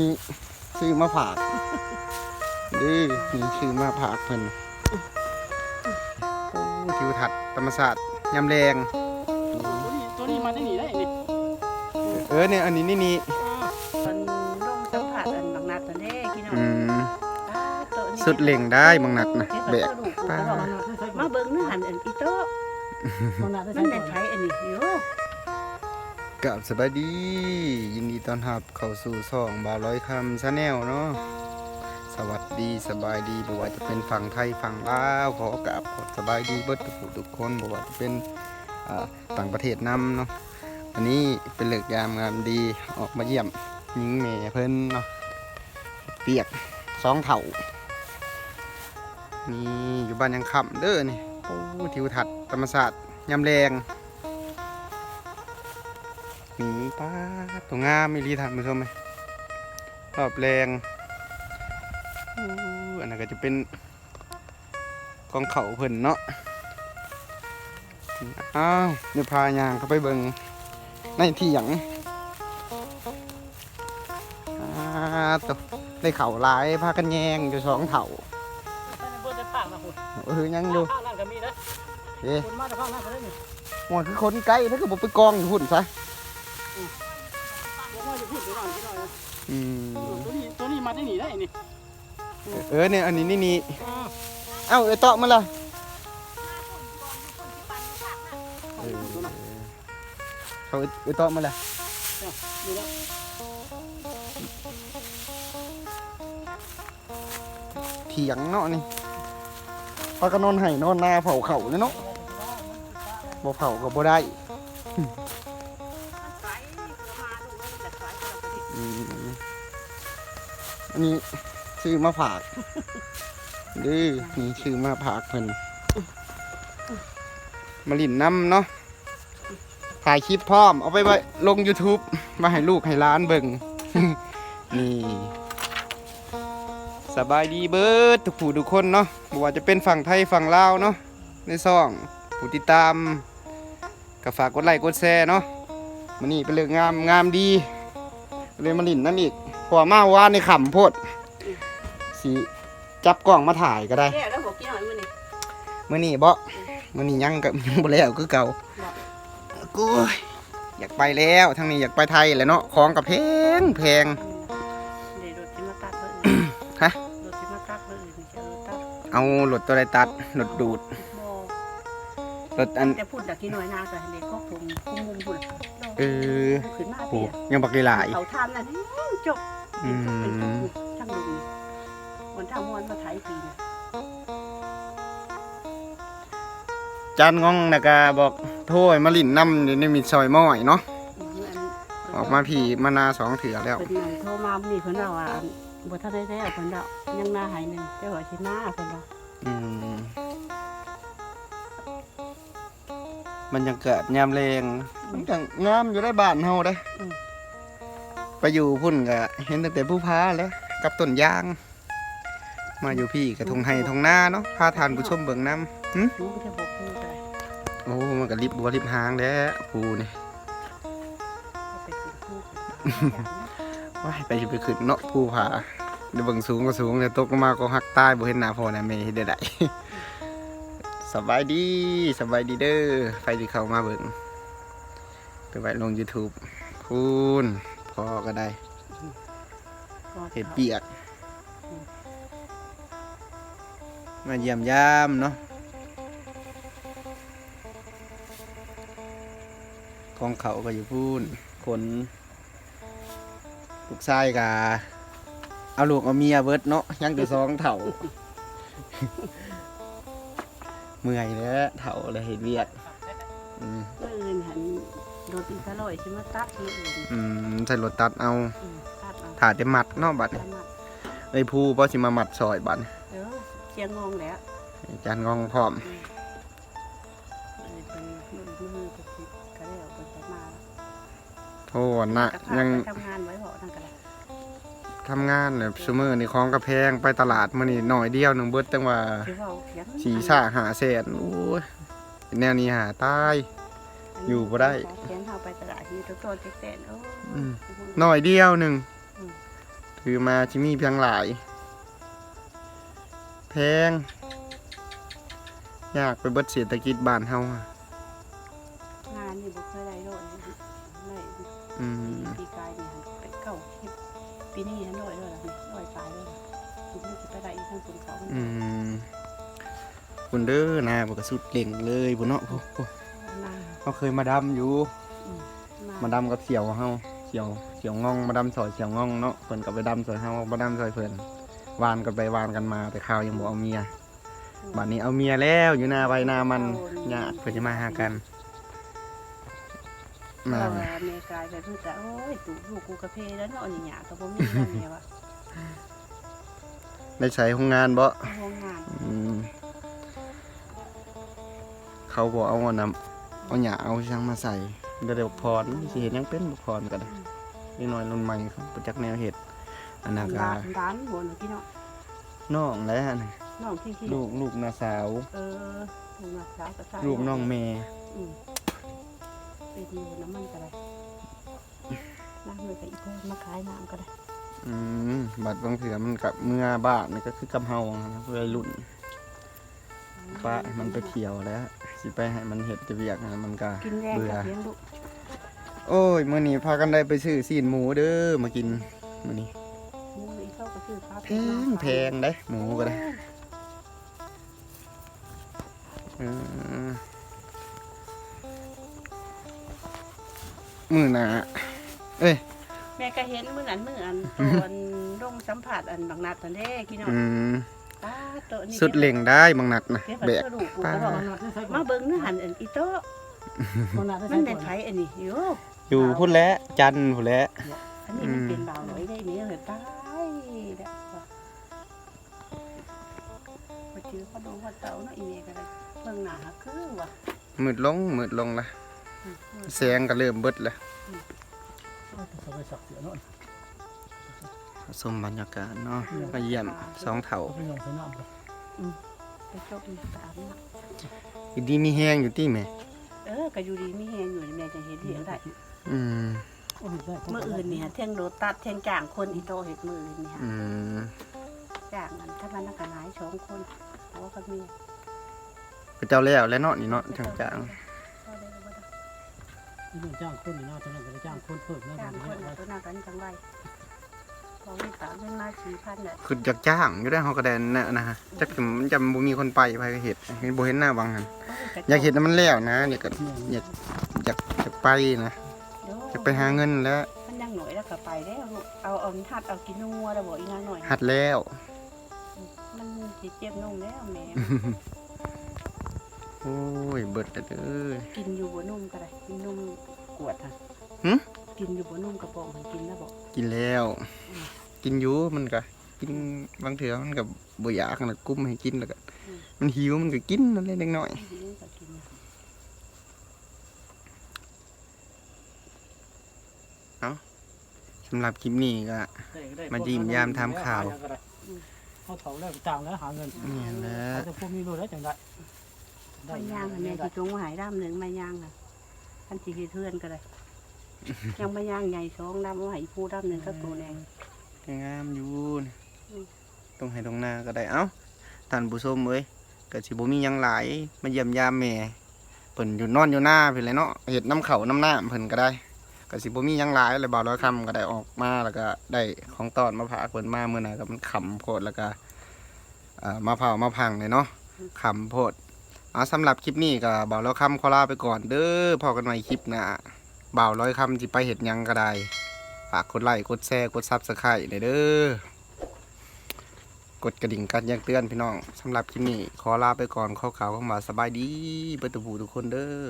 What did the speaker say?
นี่ซื้อมาฝากดื้อนี่ซื้อมาฝากเพิ่นโอ้ทิวทัศน์ธรรมศาสตร์ยามแรงตัวนี้ตัวนี้มาได้หนีได้นี่เออเนี่ยอันนี้นี่นี่มันลงสัมผัสอันบางนัดนั่นเด้พี่น้องอืมอ้าโต๊ะนี่สุดเล่งได้บางนัดนะเฮ็ดแบกับกกระดูกกูก็บอกมาเบิ่งเนื้อหันอันอีโต๊ะมันได้ใช้อันนี้อยู่ กับสบายดี ยินดีต้อนรับเข้าสู่ช่องบาร้อยคำชาแนลเนาะสวัสดีสบายดีบ่ว่าจะเป็นฝั่งไทยฝั่งลาวขอกราบขอสบายดีเบิดทุกทุกคนบ่ว่าจะเป็นต่างประเทศนํเนาะวันนี้เป็นเลิกยามงามดีออกมาเยี่ยมหญิงแม่เพิ่นเนาะเปียกสองเถ่านี่อยู่บ้านยังค่ำเด้อนี่โอ้ทิวทัศน์ธรรมศาสตร์ยามแรง หมีป้าตัวงามไม่รีทันมือชมไหมรอบแรงอันนั้นก็จะเป็นกองเขาเพิ่นเนาะอ้าวเดี๋ยวพายางเข้าไปเบิงในที่หยังอ้าตัวได้เข่าหลายพากันแยงอยู่สองเถ่าเออยังอยู่ข้างนั่นก็มีนะเอ๊ะคนมาแต่ข้างนั่นก็ได้นี่หมดคือคนใกล้ถ้าเกิดบอกไปกองอยู่หุ่นซะ บอกว่าจะพูดไปหน่อยไปหน่อยนะอืมตัวนี้ตัวนี้มาได้หนีได้นี่เออเนี่ยอันนี้นี่นี่เอ้าไอ้เตาะมาละเออเขาไอ้เตาะมาละอยู่แล้วเถียงเนาะนี่ปากกนอนไห้นอนหน้าเผาเข่าเลยเนาะบ่เผาก็บ่ได้ อันนี้ซื้อมาฝากดื้อนี่ซื้อมาฝากเพิ่นมาลินน้ำเนาะถ่ายคลิปพร้อม เอาไปไว้ลง YouTube มาให้ลูกให้ร้านเบิ่งนี่สบายดีเบิดทุกผู้ทุกคนเนาะบ่ว่าจะเป็นฝั่งไทยฝั่งลาวเนาะในซ่องผู้ติดตามก็ฝากกดไลค์กดแชร์เนาะมันนี่เป็นเรื่องงามงามดี เลยมาลินนั่นอีก พอมาว่าในขำโพดสีจับกล้องมาถ่ายก็ได้แก้วแล้วบอกกี่หน่อยมื้อนี้มื่อนี้บ่มื่อนี้ยังกับยังบ่แล้วคือเก่าบ่กูยอยากไปแล้วทางนี้อยากไปไทยแหล้วเนาะของกับแพงแพงเดี๋ยวรถสิมาตัดเบิ่งฮะรถสิมาตัดเบิ่งนี่จะเอาตัดเอารถตัวใดตัดรถดูดบ่รถอันแต่พูดจากกี่หน่อยนาก็ให้เด็กก็ผมคุมมุมพุ่น เออขึ้นมาโอ้เปียยังบักหลายเขาทำนั่นจบอืมช่างดูดีวันทำวันมาไถปีเนี่ยจานงองนะกะบอกโทยมาลินน้ำเดี๋ยวนี้มีซอยม้อยเนาะออกมาผีมานาสองเถื่อแล้วเพิ่นโทรมานี่เพิ่นเราอะบ่ทันได้แล้วเพิ่นเรายังหน้าหายหนึงเจ้าหัวสิมาเพิ่นเราอืม มันยังเกิดยามแรงมันจังงามอยู่ได้บ้านเฮาได้ไปอยู่พุ่นก็เห็นตั้งแต่ผู้พาแล้วกับต้นยาง มาอยู่พี่กับทงไห้ทงหน้าเนาะพาทานผู้ชมเบิ่งน้ำหึหนูบ่ได้บอกเพิ่นได้โอ้มันก็ริบบัวริบหางแล้วผู้นี่เอาไปกินผู้ว้ายไปสิไปขึ้นเนาะผู้พาเดี๋ยวเบิ่งสูงก็สูงเดี๋ยวตกลงมาก็หักใต้บ่เห็นหน้าพ่อหน้าแม่เฮ็ดได้ได สบายดีสบายดีเด้อไฟที่เข้ามาเบิ่งไปไว้ลง YouTube พูนพอก็ได้เห็ดเปียก มาเยี่ยมยามเนาะกองเขาก็อยู่พูนคนลูกชายกาเอาลูกเอาเมียเบิดเนาะยังแต่สองเถ่า เมื่อยแล้วเถ่าเลยเห็นเวียดอืมเพิ่นหันโดนอีกซะลอยสิมาตัดนี่เองอืมใส่รถตัดเอาอืมตัดเอาถาจะมัดเนาะบัดนี้ตัดมาไอ้ผู้เพราะสิมามัดซอยบัดนี้เออเชียงงงแล้วจานงองพร้อม เออเป็นมือมือเพิ่นสิก็แล้วเพิ่นจะมาแล้วโทษนะ กระพายังไปทำงานไว้บ่นั่นก็ได้ ทำงานแบบซูมือนี่ของกระแพงไปตลาดมื้อนี้หน่อยเดียวหนึงเบิดจังว่าสิเว้าเถียงสีซ่าหาแสนโอ้ยแนวนี้หาตาย อยู่บ่ได้ เขียนเฮาไปตลาดที่ตัวโตๆแก่ๆเอออืมหน่อยเดียวหนึ่งอืมคือมาชิมีเพียงหลาย แพงยากไปเบิดเศรษฐกิจบ้านเฮาอะงานนี่บ่เคยได้โดดได้อืมปีกายนี่ไปเก้าคลิปปีนี้ฮัน ไปได้อีกทั้งคนเขาอืมคุณเด้อนาบ่ก็สุดเล่งเลยบ่เนาะโอ้โหหน้าเขาเคยมาดำอยู่อืมหน้มาดำกับเสี่ยวเฮาเสี่ยวเสี่ยวงองมาดำซอยเสี่ยวงองเนาะเพิ่นก็ไปดำซอยเฮาบ่ดำซอยเพิ่นวานกันไปวานกันมาแต่ข่าวยังบ่เอาเมียบัดนี้เอาเมียแล้วอยู่หน้าใบหน้ามันญาติเพิ่นจะมาหากันมาเอออเมริกาไปเพิ่งจะโอ้ยตู่ลูกกูกระเพแล้วเนาะนี่หยาก็บ่มีนั่นแหละว่ะ ได้ใช้โรงงานบ่โรงงานอืมเขาบอกเอาอันน้ำเอาหยาเอาช่างมาใส่เดี๋ยวเดี๋ยวพรสิเห็นยังเป็นบุพรก็ได้นิดหน่อยรุ่นใหม่เขาประจักแนวเห็ดอันนาการ้านร้านหัวหนูพี่เนาะน้องแล้วนะน้องที่ที่ลูกลูกนาสาว เออลูกนักสาวก็ใส่ลูกน้องเมย์อืมไปดีน้ำมันก็ได้น้ำเลยกับอีกเพิ่มมาขายน้ำก็ได้ อืมบัดบางเถื่อมันกับเมื่อบ้านนี่ก็คือกำเฮานะเพื่อรุ่นฟ้าให้มันไปเขียวแล้ว สิไปให้มันเห็ดจะเวียกนะมันก็กินแรงเบื่อ กับเลี้ยงลูกโอ้ยมื้อนี้พากันได้ไปซื้อซีนหมูเด้อมากินมื้อนี้หมูอีเข้าก็คือฟ้าแพงแพงเด้หมูก็ได้เออมื้อหน้าเอ้ย แม่ก็เห็นมื้อนั้นมื้ออันตอนลงสัมผัสอันบางนัดตอนเด้พี่น้องอืมป้าโตะนี่สุดเล่งได้บางนัดนะเดี๋ยวแบแบกกลูกกูป้าก็บอกมันนัดได้ใส่มาเบิ่งเนื้อหันอันอีโตะมันนัดได้มัใส่นก่เป็อนนไผอันนี้โยอยู่พุ่นแล้วจันทร์พุ่นแล้ว อันนี้มันเป็นบ่าวหน่อยได้นี่เลยตายเด้อว่ะบ่เจอเขาโดนเขาเต่าเนาะอีเมก็ได้เบิ่งหน้าหาคือว่ะมืดลงมืดลงละอืมอืมแสงก็เริ่มเบิดแล้วใส่สักเสียเนาะ สมบรรยากาศเนาะมาเยี่ยมสองเถาอาไปลองใส่น้ำก่อนไปจบอีสามเนาะอีดีมีแห้งอยู่ที่แม่เออก็อยู่ดีมีแฮงอยู่นี่แม่จะเฮ็ดเลี้ยงได้อืมโอ้ยได้มื้ออื่นเนี่ฮะเที่ยงโดตัดเที่ยงจ้างคนอีโตเฮ็ดมืออื่นนี่ฮะอืมจ้างมันถ้ามันนักหลายสองคนเพราะว่าเขามีเจ้าแล้วแล้วเนาะนี่เนาะทางจ่าง ที่มันจ้างคนนี่เนาะตอนนั้นก็ได้จ้างคนเพิ่มนะจ้างคนเอาตัวหน้ากันจังไว้พอมีตามเพิ่นมา4,000น่ะคืออยากจ้างอยู่ได้เฮาก็ได้นะนะฮะจักมันจะบ่มีคนไปไปก็เฮ็ดเห็นบ่เห็นหน้าบางหันอยากเฮ็ดให้มันแล้วนะเนี่ยก็อยากอยากอยากไปนะอยากไปหาเงินแล้วมันยังหน่อยแล้วก็ไปแล้วลูกเอาเอาทัดเอากินนัวแล้วบ่อีนางหน่อยหัดแล้วมันสิเจ็บนมแล้วแม่ โอ้ยเบิดแล้วเด้อกินอยู่บ่นมก็ได้กินนมกวดค่ะหึกินอยู่บ่นมกระป๋องมันกินแล้วบ่กินแล้ว กินอยู่มันก็กินบางเถื่อมันก็บ่อยากนะกุ้มให้กินแล้วก็มันหิวมันก็กินนั่นแหละเล็กน้อยกินก็กินสำหรับคลิปนี้ก็มายิ้มยามทำข่าวเขาเถาแล้วจ้างแล้วหาเงินเนี่ยแหละเขาจะพวกมีรู้แล้วจังได้ ไม่ย่างค่ะแม่สิจงมาใหายด้ามหนึ่งไม่ย่างค่ะท่านสิเฮ็ดเทือนก็ได้ยังไม่ย่างใหญ่สองด้ามเอาให้ผู้ด้ามหนึ่งก็ตัวแดงงามอยู่นะอืมตรงให้ตรงหน้าก็ได้เอ้าท่านผู้ชมเอ้ยก็สิบ่มีหยังหลายมาเยี่ยมยามแม่เพิ่นอยู่นอนอยู่หน้าเพิ่นแหละเนาะเฮ็ดน้ำเขาน้ำน้ำเพิ่นก็ได้ก็สิบ่มีหยังหลายเลยบ่าวร้อยคำก็ได้ออกมาแล้วก็ได้ของตอนมาพากเพิ่นมามื้อหน้าก็มันขำโพดแล้วก็อ่ามาเผามาพังเลยเนาะขำโพด เอาสำหรับคลิปนี้ก็บ่าวร้อยคำขอลาไปก่อนเด้อพอกันใหม่คลิปหน้าบ่าวร้อยคำจิไปเห็ดยังก็ได้ฝากกดไลค์กดแชร์กดซับสไครต์เด้อกดกระดิ่งกันยังเตือนพี่น้องสำหรับคลิปนี้ขอลาไปก่อนข้อข่าวเข้ามาสบายดีเปิดตูผู้ทุกคนเด้อ